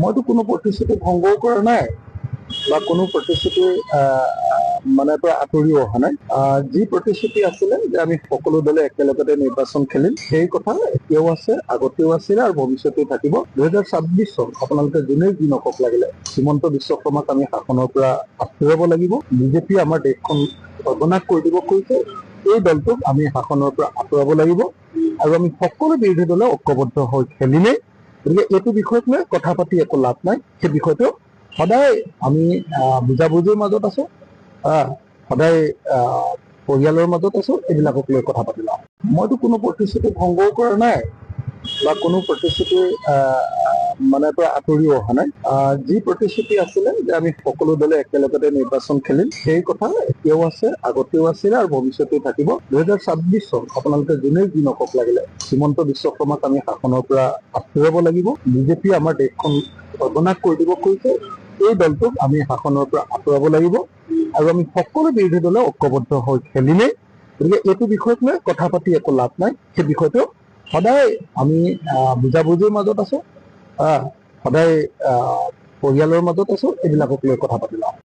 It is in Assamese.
মইতো কোনো প্ৰতিশ্ৰুতি ভংগও কৰা নাই বা কোনো প্ৰতিশ্ৰুতি মানে পৰা আঁতৰিও অহা নাই। যি প্ৰতিশ্ৰুতি আছিলে যে আমি সকলো দলে একেলগতে নিৰ্বাচন খেলিম সেই কথা এতিয়াও আছে আগতেও আছিলে আৰু ভৱিষ্যতেও থাকিব। দুহেজাৰ ছাব্বিছ চন আপোনালোকে যোনেই যি নকওক লাগিলে হিমন্ত বিশ্ব শৰ্মাক আমি শাসনৰ পৰা আঁতৰাব লাগিব। বিজেপি আমাৰ দেশখন সৰ্বনাশ কৰি দিব কৈছে। এই দলটোক আমি শাসনৰ পৰা আঁতৰাব লাগিব। আৰু আমি সকলো বিৰোধী দলে ঐক্যবদ্ধ হৈ খেলিমেই গতিকে এইটো বিষয়ক লৈ কথা পাতি একো লাভ নাই। সেই বিষয়টো সদায় আমি বুজাবুজিৰ মাজত আছো সদায় পৰিয়ালৰ মাজত আছো এইবিলাকক লৈ কথা পাতি লওঁ। মইতো কোনো প্ৰতিশ্ৰুতি ভংগও কৰা নাই বা কোনো প্ৰতিশ্ৰুতি আহ, মানে পৰা আঁতৰিও অহা নাই। যি প্ৰতিশ্ৰুতি আছিলে যে আমি সকলো দলে একেলগতে নিৰ্বাচন খেলিম সেই কথা এতিয়াও আছে আগতেও আছিলে আৰু ভৱিষ্যতেও থাকিব। দুহেজাৰ ছাব্বিছ চন আপোনালোকে যোনেই যি নকওক লাগিলে হিমন্ত বিশ্ব শৰ্মাক আমি শাসনৰ পৰা আঁতৰাব লাগিব। বিজেপি আমাৰ দেশখন সৰ্বনাশ কৰি দিব কৈছে। এই দলটোক আমি শাসনৰ পৰা আঁতৰাব লাগিব আৰু আমি সকলো বিৰোধী দলে ঐক্যবদ্ধ হৈ খেলিমেই গতিকে এইটো বিষয়ক লৈ কথা পাতি একো লাভ নাই। সেই বিষয়টো সদায় আমি বুজাবুজিৰ মাজত আছো। সদায় পৰিয়ালৰ মাজত আছো এইবিলাকক লৈ কথা পাতি লওঁ